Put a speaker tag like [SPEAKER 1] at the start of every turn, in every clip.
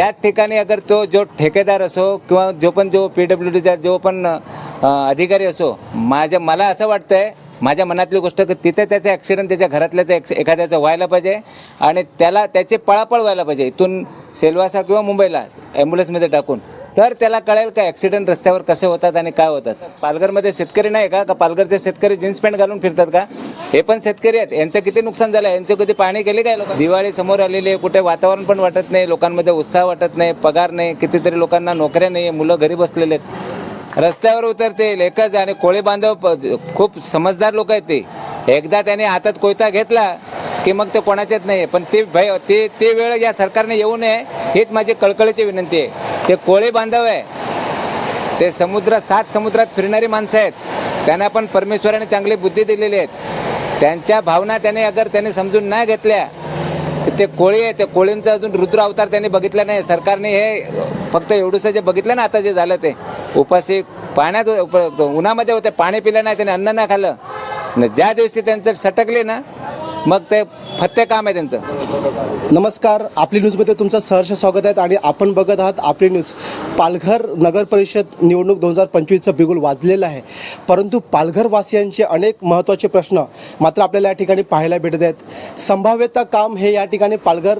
[SPEAKER 1] त्याच ठिकाणी अगर तो जो ठेकेदार असो किंवा जो पण जो पी डब्ल्यू डीचा जो पण अधिकारी असो माझ्या मला असं वाटतं आहे माझ्या मनातली गोष्ट की तिथे त्याचा ॲक्सिडेंट त्याच्या घरातल्या त्या एखाद्याचा एखाद्याचं व्हायला पाहिजे आणि त्याला त्याचे पळापळ व्हायला पाहिजे. इथून सेलवासा किंवा मुंबईला ॲम्ब्युलन्समध्ये टाकून. तर त्याला कळेल का ॲक्सिडेंट रस्त्यावर कसे होतात आणि काय होतात? पालघरमध्ये शेतकरी नाही का? का पालघरचे शेतकरी जीन्स पॅन्ट घालून फिरतात का? हे पण शेतकरी आहेत. यांचं किती नुकसान झालं? यांचं कधी पाहणी केली काय लोक? दिवाळी समोर आलेली आहे. कुठे वातावरण पण वाटत नाही. लोकांमध्ये उत्साह वाटत नाही. पगार नाही. कितीतरी लोकांना नोकऱ्या नाही. आहे मुलं घरी बसलेले आहेत. रस्त्यावर उतरतील एकच आणि कोळी बांधव खूप समजदार लोक आहेत ते. एकदा त्याने हातात कोयता घेतला की मग ते कोणाच्याच नाही पण ती भय ते ते वेळ या सरकारने येऊ नये हीच माझी कळकळीची विनंती आहे. ते कोळी बांधव आहे. ते समुद्र सात समुद्रात फिरणारी माणसं आहेत. त्यांना पण परमेश्वराने चांगली बुद्धी दिलेली आहेत. त्यांच्या भावना त्याने अगर त्याने समजून नाही घेतल्या तर ते कोळी आहे. त्या कोळींचा अजून रुद्र अवतार त्यांनी बघितला नाही. सरकारने हे फक्त एवढंसं जे बघितलं ना आता जे झालं ते. उपाशी पाण्यात उप- उन्हामध्ये होते पाणी पिलं नाही त्याने अन्न नाही खाल्लं. न ज्या दिवशी त्यांचं सटकले ना मग ते फत्ते काम आहे त्यांचं.
[SPEAKER 2] नमस्कार आपली न्यूजमध्ये तुमचं सहर्ष स्वागत आहे आणि आपण बघत आहात आपली न्यूज. पालघर नगर परिषद निवडणूक दोन हजार पंचवीसचं बिगुल वाजलेलं आहे. परंतु पालघरवासियांचे अनेक महत्त्वाचे प्रश्न मात्र आपल्याला या ठिकाणी पाहायला भेटत आहेत. संभाव्यता काम हे या ठिकाणी पालघर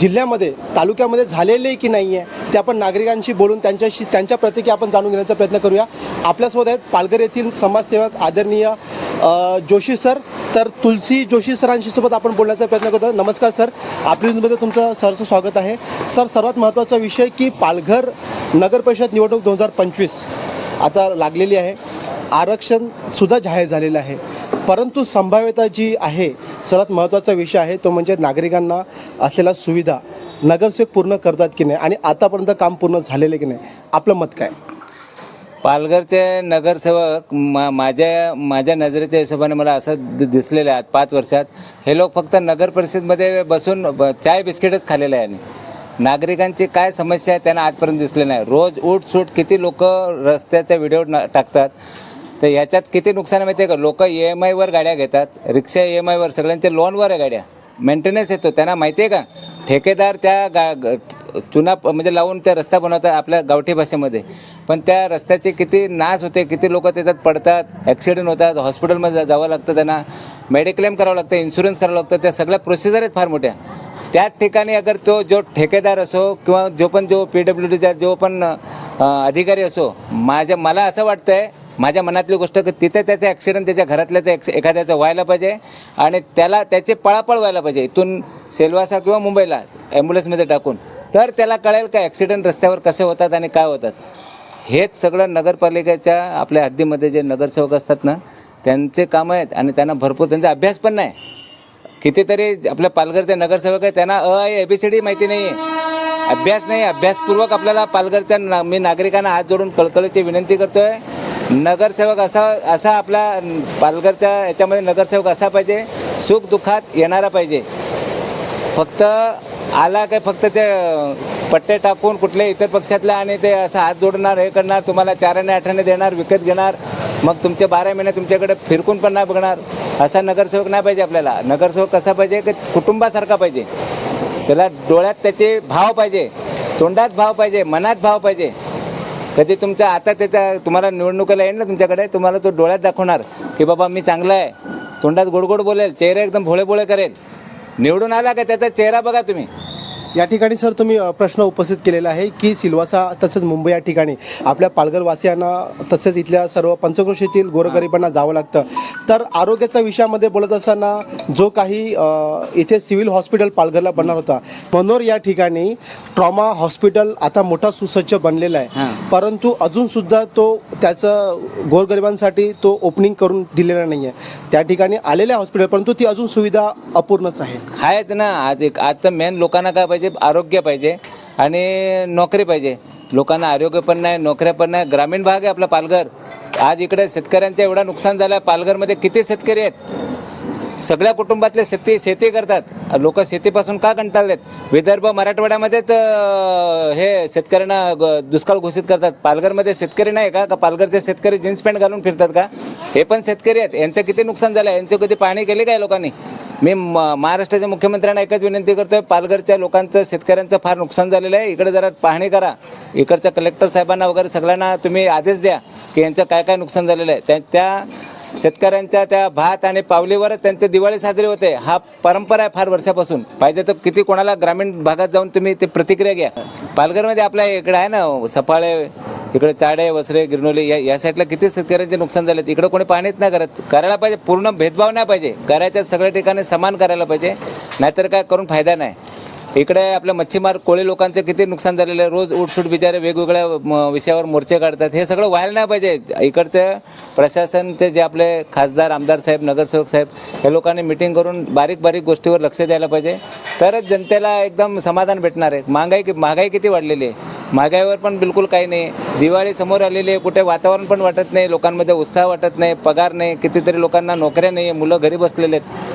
[SPEAKER 2] जिल्ह्यामध्ये तालुक्यामध्ये झालेले आहे की नाही आहे ते आपण नागरिकांशी बोलून त्यांच्याशी त्यांच्या प्रतिक्रिया आपण जाणून घेण्याचा प्रयत्न करूया. आपल्यासोबत आहेत पालघर येथील समाजसेवक आदरणीय जोशी सर तर तुलसी जोशी सरांशी सोबत आपण बोलण्याचा प्रयत्न करतो. नमस्कार सर. आपली न्यूजमध्ये तुमचं सरचं स्वागत आहे. सर सर्वात महत्त्वाचा विषय की पालघर नगर परिषद निवडणूक दोन हजार पंचवीस आता लागलेली आहे. आरक्षणसुद्धा जाहीर झालेलं आहे. परंतु संभाव्यता जी आहे सर्वात महत्त्वाचा विषय आहे तो म्हणजे नागरिकांना असलेल्या सुविधा नगरसेवक पूर्ण करतात की नाही आणि आतापर्यंत काम पूर्ण झालेलं की नाही. आपलं मत काय?
[SPEAKER 1] पालघरचे नगरसेवक मा माझ्या माझ्या नजरेच्या हिशोबाने मला असं दि- दिसलेले आहेत पाच वर्षात. हे लोक फक्त नगर परिषदमध्ये बसून ब- चाय बिस्किटच खाल्लेलं आहे आणि. नागरिकांची काय समस्या आहे त्यांना आजपर्यंत दिसले नाही. रोज उठसूट किती लोक रस्त्याचा व्हिडिओ ना टाकतात. तर ह्याच्यात किती नुकसान आहे माहिती आहे का? लोक ई एम आयवर गाड्या घेतात. रिक्षा ई एम आयवर सगळ्यांच्या लोनवर आहे गाड्या. मेंटेनन्स येतो. त्यांना माहिती आहे का? ठेकेदार त्या गा चुना म्हणजे लावून त्या रस्ता बनवतात आपल्या गावठी भाषेमध्ये. पण त्या रस्त्याचे किती नाश होते किती लोक त्याच्यात पडतात ॲक्सिडेंट होतात हॉस्पिटलमध्ये जा- जावं लागतं त्यांना मेडिक्लेम करावं लागतं इन्शुरन्स करावं लागतं त्या सगळ्या प्रोसिजर आहेत फार मोठ्या. त्याच ठिकाणी अगर तो जो ठेकेदार असो किंवा जो पण जो पी डब्ल्यू डीचा जो पण अधिकारी असो माझ्या मला असं वाटतं आहे माझ्या मनातली गोष्ट की तिथे त्याचा ॲक्सिडेंट त्याच्या घरातल्या त्या एखाद्याचं व्हायला पाहिजे आणि त्याला त्याचे पळापळ व्हायला पाहिजे. इथून सेलवासा किंवा मुंबईला ॲम्ब्युलन्समध्ये टाकून. तर त्याला कळेल का ॲक्सिडेंट रस्त्यावर कसे होतात आणि काय होतात. हेच सगळं नगरपालिकेच्या आपल्या हद्दीमध्ये जे नगरसेवक असतात ना त्यांचे कामं आहेत आणि त्यांना भरपूर त्यांचा अभ्यास पण नाही. कितीतरी आपल्या पालघरचे नगरसेवक आहे त्यांना अ ए बी सी डी माहिती नाही आहे अभ्यास नाही अभ्यासपूर्वक आपल्याला पालघरच्या ना मी नागरिकांना हात जोडून कळकळीची विनंती करतो आहे नगरसेवक असा असा आपला पालघरच्या याच्यामध्ये नगरसेवक असा पाहिजे सुख दुःखात येणारा पाहिजे. फक्त आला काय फक्त ते पट्टे टाकून कुठल्या इतर पक्षातल्या आणि ते असं हात जोडणार हे करणार तुम्हाला चाराने आठाने देणार विकत घेणार मग तुमचे बारा महिने तुमच्याकडे फिरकून पण नाही बघणार. असा नगरसेवक नाही पाहिजे आपल्याला. नगरसेवक कसा पाहिजे? की कुटुंबासारखा पाहिजे. त्याला डोळ्यात त्याचे भाव पाहिजे. तोंडात भाव पाहिजे. मनात भाव पाहिजे. कधी तुमच्या आता त्याच्या तुम्हाला निवडणुकीला येईल ना तुमच्याकडे तुम्हाला तो डोळ्यात दाखवणार की बाबा मी चांगला आहे. तोंडात गोडगोड बोलेल चेहरे एकदम भोळे भोळे करेल. निवडून आला का त्याचा चेहरा बघा तुम्ही.
[SPEAKER 2] या ठिकाणी सर तुम्ही प्रश्न उपस्थित केलेला आहे की सिल्वासा तसेच मुंबई या ठिकाणी आपल्या पालघरवासियांना तसेच इथल्या सर्व पंचक्रोशीतील गोरगरिबांना जावं लागतं. तर आरोग्याच्या विषयामध्ये बोलत असताना जो काही इथे सिव्हिल हॉस्पिटल पालघरला बनणार होता मनोर या ठिकाणी ट्रॉमा हॉस्पिटल आता मोठा सुसज्ज बनलेला आहे. परंतु अजूनसुद्धा तो त्याचं गोरगरिबांसाठी तो ओपनिंग करून दिलेला नाही आहे त्या ठिकाणी आलेल्या हॉस्पिटल परंतु ती अजून सुविधा अपूर्णच आहे.
[SPEAKER 1] आहेच ना. आज एक आज तर मेन लोकांना काय पाहिजे? आरोग्य पाहिजे आणि नोकरी पाहिजे. लोकांना आरोग्य पण नाही नोकऱ्या पण नाही. ग्रामीण भाग आहे आपला पालघर. आज इकडे शेतकऱ्यांचं एवढं नुकसान झालं आहे पालघरमध्ये किती शेतकरी आहेत? सगळ्या कुटुंबातले शेती शेती करतात. लोक शेतीपासून का कंटाळलेत? विदर्भ मराठवाड्यामध्येच तर हे शेतकऱ्यांना दुष्काळ घोषित करतात. पालघरमध्ये शेतकरी नाही का? का पालघरचे शेतकरी जीन्स पॅन्ट घालून फिरतात का? हे पण शेतकरी आहेत. यांचं किती नुकसान झालं? यांचं कधी पाहणी केली काय लोकांनी? मी म- महाराष्ट्राच्या मुख्यमंत्र्यांना एकच विनंती करतोय पालघरच्या लोकांचं शेतकऱ्यांचं फार नुकसान झालेलं आहे. इकडे जरा पाहणी करा. इकडच्या कलेक्टर साहेबांना वगैरे सगळ्यांना तुम्ही आदेश द्या की यांचं काय काय नुकसान झालेलं आहे. त्या त्या शेतकऱ्यांच्या त्या भात आणि पावलीवरच त्यांचे दिवाळी साजरी होते. हा परंपरा आहे फार वर्षापासून. पाहिजे तर किती कोणाला ग्रामीण भागात जाऊन तुम्ही ते प्रतिक्रिया घ्या. पालघरमध्ये आपल्या इकडे आहे ना सफाळे इकडे चाडे वसरे गिरनोली या या साईडला किती शेतकऱ्यांचे नुकसान झाले? इकडे कोणी पाणीच नाही करत करायला पाहिजे पूर्ण भेदभाव नाही पाहिजे. करायच्या सगळ्या ठिकाणी समान करायला पाहिजे. नाहीतर काय करून फायदा नाही. इकडे आपल्या मच्छीमार कोळी लोकांचं किती नुकसान झालेलं आहे. रोज उठसूट बिचारे वेगवेगळ्या म, विषयावर मोर्चे काढतात. हे सगळं व्हायला नाही पाहिजे. इकडचं प्रशासनचे जे आपले खासदार आमदार साहेब नगरसेवक साहेब हे लोकांनी मिटिंग करून बारीक बारीक गोष्टीवर लक्ष द्यायला पाहिजे. तरच जनतेला एकदम समाधान भेटणार आहे. महागाई महागाई किती वाढलेली आहे. महागाईवर पण बिलकुल काही नाही. दिवाळी समोर आलेली आहे. कुठे वातावरण पण वाटत नाही. लोकांमध्ये उत्साह वाटत नाही. पगार नाही. कितीतरी लोकांना नोकऱ्या नाही आहे मुलं घरी बसलेले आहेत.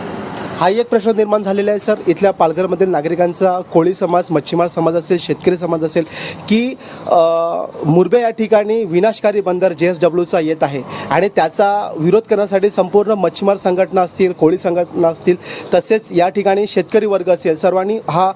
[SPEAKER 2] हा एक प्रश्न निर्माण झालेला आहे सर. इथल्या पालघरमधील नागरिकांचा कोळी समाज मच्छीमार समाज असेल शेतकरी समाज असेल की मुरबे या ठिकाणी विनाशकारी बंदर जे एस डब्ल्यूचा येत आहे आणि त्याचा विरोध करण्यासाठी संपूर्ण मच्छीमार संघटना असतील कोळी संघटना असतील तसेच या ठिकाणी शेतकरी वर्ग असेल सर्वांनी हा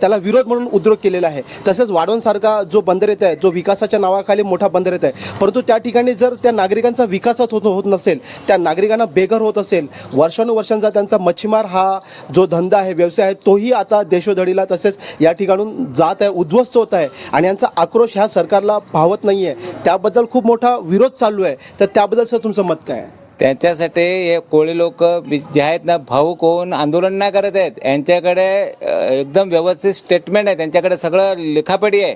[SPEAKER 2] त्याला विरोध म्हणून उद्योग केलेला आहे. तसेच वाढवणसारखा जो बंदर येत आहे जो विकासाच्या नावाखाली मोठा बंदर येत आहे परंतु त्या ठिकाणी जर त्या नागरिकांचा विकासच होत होत नसेल त्या नागरिकांना बेघर होत असेल वर्षानुवर्षांचा त्यांचा मच्छीमार हा जो धंदा आहे व्यवसाय आहे तोही आता देशोधडीला तसेच या ठिकाणून जात आहे उद्ध्वस्त होत आहे आणि यांचा आक्रोश ह्या सरकारला भावत नाही आहे त्याबद्दल खूप मोठा विरोध चालू आहे. तर त्याबद्दल सर तुमचं मत काय आहे?
[SPEAKER 1] त्यांच्यासाठी हे कोळी लोक जे आहेत ना भाऊक होऊन आंदोलन नाही करत आहेत. यांच्याकडे एकदम व्यवस्थित स्टेटमेंट आहे. त्यांच्याकडे सगळं लिखापडी आहे.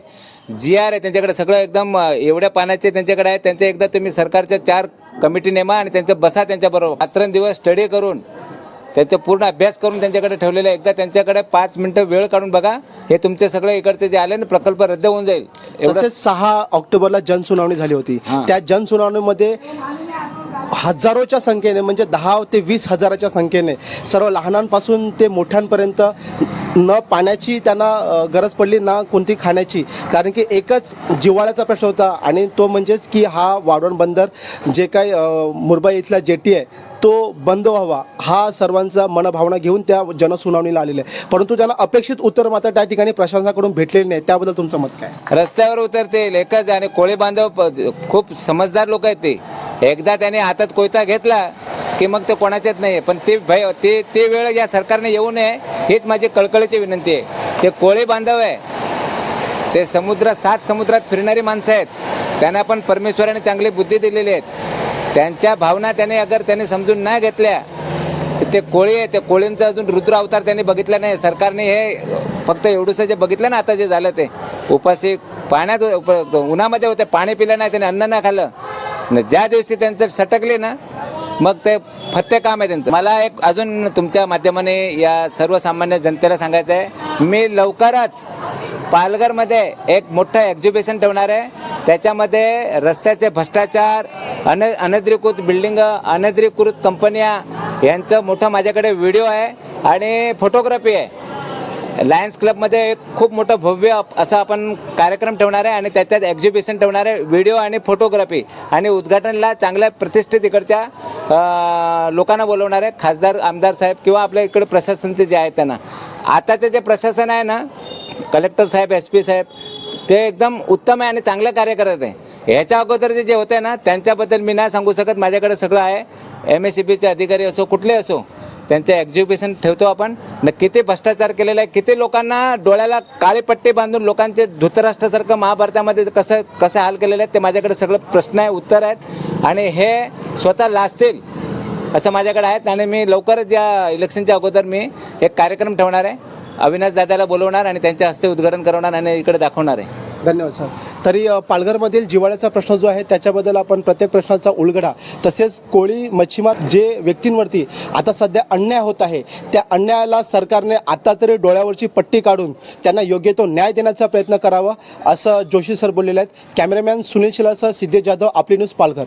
[SPEAKER 1] जी आर आहे. त्यांच्याकडे सगळं एकदम एवढ्या पाण्याचे त्यांच्याकडे आहे. त्यांचे एकदा तुम्ही सरकारच्या चार कमिटी नेमा आणि त्यांचं बसा त्यांच्याबरोबर. रात्रंदिवस स्टडी करून त्यांचा पूर्ण अभ्यास करून त्यांच्याकडे ठेवलेलं एकदा त्यांच्याकडे पाच मिनटं वेळ काढून बघा. हे तुमचे सगळे इकडचे जे आले ना प्रकल्प रद्द होऊन जाईल. एवढं
[SPEAKER 2] तसेच सहा ऑक्टोबरला जनसुनावणी झाली होती.
[SPEAKER 1] हां.
[SPEAKER 2] त्या जनसुनावणीमध्ये हजारोच्या संख्येने म्हणजे दहा ते वीस हजाराच्या संख्येने सर्व लहानांपासून ते मोठ्यांपर्यंत न पाण्याची त्यांना अ, गरज पडली ना कोणती खाण्याची. कारण की एकच जिव्हाळ्याचा प्रश्न होता आणि तो म्हणजेच की हा वाढवण बंदर जे काही अ, मुरबाई इथला जेटी आहे तो बंद व्हावा हा सर्वांचा मनभावना घेऊन त्या जनसुनावणीला आलेला आहे. परंतु त्याला अपेक्षित उत्तर मात्र त्या ठिकाणी प्रशासनाकडून भेटलेले नाही त्याबद्दल तुमचं मत काय?
[SPEAKER 1] रस्त्यावर उतरतील एकच आणि कोळी बांधव खूप समजदार लोक आहेत ते. एकदा त्याने हातात कोयता घेतला की मग ते कोणाच्याच नाही आहे पण ते भय ते ते वेळ या सरकारने येऊ नये हीच माझी कळकळीची विनंती आहे. ते कोळी बांधव आहे. ते समुद्रात सात समुद्रात फिरणारी माणसं आहेत. त्यांना पण परमेश्वराने चांगली बुद्धी दिलेली आहेत. त्यांच्या भावना त्याने अगर त्याने समजून नाही घेतल्या ते कोळी आहे त्या कोळींचा अजून रुद्र अवतार त्यांनी बघितला नाही. सरकारने हे फक्त एवढंसं जे बघितलं ना आता जे झालं ते. उपाशी पाण्यात उप- उन्हामध्ये होते पाणी पिलं नाही त्याने अन्न नाही खाल्लं. ज्या दिवशी त्यांचं सटकले ना मग ते फत्ते काम आहे त्यांचं. मला एक अजून तुमच्या माध्यमाने या सर्वसामान्य जनतेला सांगायचं आहे मी लवकरच पालघरमध्ये एक मोठं एक्झिबिशन ठेवणार आहे. त्याच्यामध्ये रस्त्याचे भ्रष्टाचार अन अनधिकृत बिल्डिंग अनधिकृत कंपन्या यांचं मोठं माझ्याकडे व्हिडिओ आहे आणि फोटोग्राफी आहे. लायन्स क्लबमध्ये एक खूप मोठं भव्य असा आपण कार्यक्रम ठेवणार आहे आणि त्याच्यात एक्झिबिशन ठेवणार आहे व्हिडिओ आणि फोटोग्राफी आणि उद्घाटनला चांगल्या प्रतिष्ठित इकडच्या लोकांना बोलवणार आहे खासदार आमदार साहेब किंवा आपल्या इकडे प्रशासनचे जे आहेत त्यांना. आताचे जे प्रशासन आहे ना कलेक्टर साहेब एस पी साहेब ते एकदम उत्तम आहे आणि चांगलं कार्य करत आहे. ह्याच्या अगोदर जे जे होते ना त्यांच्याबद्दल मी नाही सांगू शकत. माझ्याकडे सगळं आहे. एम एस सी बीचे अधिकारी असो कुठले असो त्यांचे एक्झिबिशन ठेवतो आपण. न किती भ्रष्टाचार केलेला आहे किती लोकांना डोळ्याला काळे पट्टी बांधून लोकांचे धृतराष्ट्रासारखं महाभारतामध्ये कसं कसं हाल केलेले आहेत ते माझ्याकडे सगळं प्रश्न आहे उत्तर आहेत. आणि हे स्वतः लाजतील असं माझ्याकडे आहेत. आणि मी लवकरच या इलेक्शनच्या अगोदर मी एक कार्यक्रम ठेवणार आहे. अविनाश दादाला बोलवणार आणि त्यांच्या हस्ते उद्घाटन करवणार आणि इकडे दाखवणार आहे.
[SPEAKER 2] धन्यवाद सर. तरी पालघरमधील जिवाळ्याचा प्रश्न जो आहे त्याच्याबद्दल आपण प्रत्येक प्रश्नाचा उलगडा. तसेच कोळी मच्छीमार जे व्यक्तींवरती आता सध्या अन्याय होत आहे त्या अन्यायाला सरकारने आता तरी डोळ्यावरची पट्टी काढून त्यांना योग्य तो न्याय देण्याचा प्रयत्न करावा असं जोशी सर बोललेले आहेत. कॅमेरामॅन सुनील शिलासह सिद्धेश जाधव आपली न्यूज पालघर.